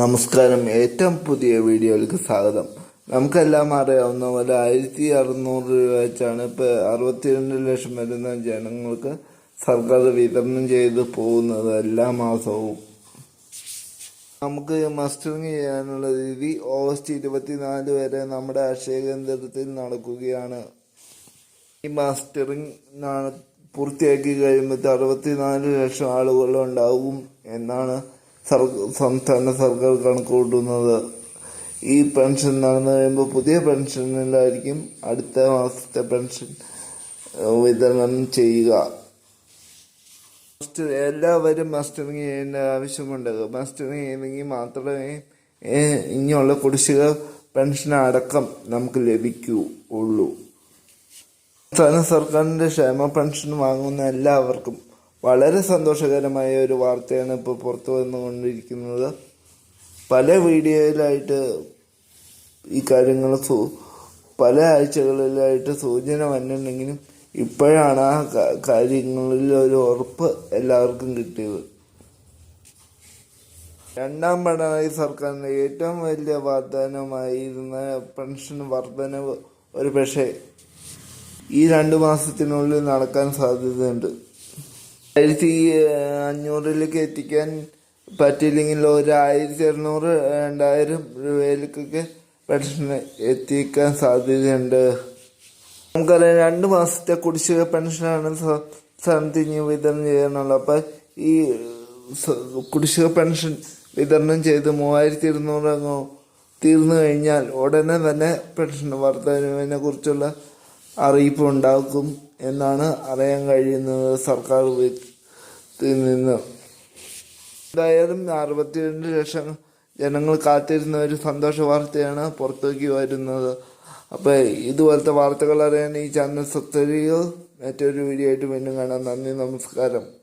നമസ്കാരം. ഏറ്റവും പുതിയ വീഡിയോയിലേക്ക് സ്വാഗതം. നമുക്കെല്ലാം അറിയാവുന്ന പോലെ ആയിരത്തി അറുന്നൂറ് രൂപ വെച്ചാണ് ഇപ്പോൾ അറുപത്തിരണ്ട് ലക്ഷം വരുന്ന ജനങ്ങൾക്ക് സർക്കാർ വിതരണം ചെയ്ത് പോകുന്നത് എല്ലാ മാസവും. നമുക്ക് മസ്റ്ററിങ് ചെയ്യാനുള്ള രീതി ഓഗസ്റ്റ് ഇരുപത്തിനാല് വരെ നമ്മുടെ അക്ഷയ കേന്ദ്രത്തിൽ നടക്കുകയാണ്. ഈ മസ്റ്ററിങ് പൂർത്തിയാക്കി കഴിയുമ്പോൾ അറുപത്തിനാല് ലക്ഷം ആളുകൾ ഉണ്ടാവും എന്നാണ് സർ- സംസ്ഥാന സർക്കാർ കണക്ക് കൂട്ടുന്നത് ഈ പെൻഷൻ നടന്നു കഴിയുമ്പോൾ പുതിയ പെൻഷനിലായിരിക്കും അടുത്ത മാസത്തെ പെൻഷൻ വിതരണം ചെയ്യുക. എല്ലാവരും മസ്റ്ററിങ് ചെയ്യേണ്ട ആവശ്യമുണ്ട്. മസ്റ്ററിങ് ചെയ്തെങ്കിൽ മാത്രമേ ഇങ്ങനെയുള്ള കുടിശ്ശിക പെൻഷൻ അടക്കം നമുക്ക് ലഭിക്കൂ ഉള്ളൂ സംസ്ഥാന സർക്കാരിന്റെ ക്ഷേമ പെൻഷൻ വാങ്ങുന്ന എല്ലാവർക്കും വളരെ സന്തോഷകരമായ ഒരു വാർത്തയാണ് ഇപ്പോൾ പുറത്തു വന്നുകൊണ്ടിരിക്കുന്നത്. പല വീഡിയോയിലായിട്ട് ഈ കാര്യങ്ങൾ സൂ- പല ആഴ്ചകളിലായിട്ട് സൂചന വന്നിട്ടുണ്ടെങ്കിലും ഇപ്പോഴാണ് ആ കാര്യങ്ങളിൽ ഒരു ഉറപ്പ് എല്ലാവർക്കും കിട്ടിയത്. രണ്ടാം പിണറായി സർക്കാരിന്റെ ഏറ്റവും വലിയ വാഗ്ദാനമായിരുന്ന പെൻഷൻ വർധനവ് ഒരു പക്ഷേ ഈ രണ്ട് മാസത്തിനുള്ളിൽ നടക്കാൻ സാധ്യതയുണ്ട്. ആയിരത്തി അഞ്ഞൂറിലേക്ക് എത്തിക്കാൻ പറ്റിയില്ലെങ്കിൽ ഒരു ആയിരത്തി എണ്ണൂറ് രണ്ടായിരം രൂപയിലേക്കൊക്കെ പെൻഷൻ എത്തിക്കാൻ സാധ്യതയുണ്ട്. നമുക്കറിയാം രണ്ട് മാസത്തെ കുടിശ്ശിക പെൻഷനാണ് സംസ്ഥാനത്ത് ഇനി വിതരണം ചെയ്യാനുള്ളത്. അപ്പം ഈ കുടിശ്ശിക പെൻഷൻ വിതരണം ചെയ്ത് മൂവായിരത്തി ഇരുന്നൂറ് അങ്ങ് തീർന്നു കഴിഞ്ഞാൽ ഉടനെ തന്നെ പെൻഷൻ വർധനവിനെ കുറിച്ചുള്ള അറിയിപ്പ് ഉണ്ടാക്കും എന്നാണ് അറിയാൻ കഴിയുന്നത് സർക്കാർ നിന്ന്. എന്തായാലും അറുപത്തിരണ്ട് ലക്ഷം ജനങ്ങൾ കാത്തിരുന്ന ഒരു സന്തോഷ വാർത്തയാണ് പുറത്തേക്ക് വരുന്നത്. അപ്പോൾ ഇതുപോലത്തെ വാർത്തകൾ അറിയാൻ ഈ ചാനൽ സബ്സ്ക്രൈബ് ചെയ്യുക. മറ്റൊരു വീഡിയോ ആയിട്ട് വീണ്ടും കാണാം. നന്ദി നമസ്കാരം.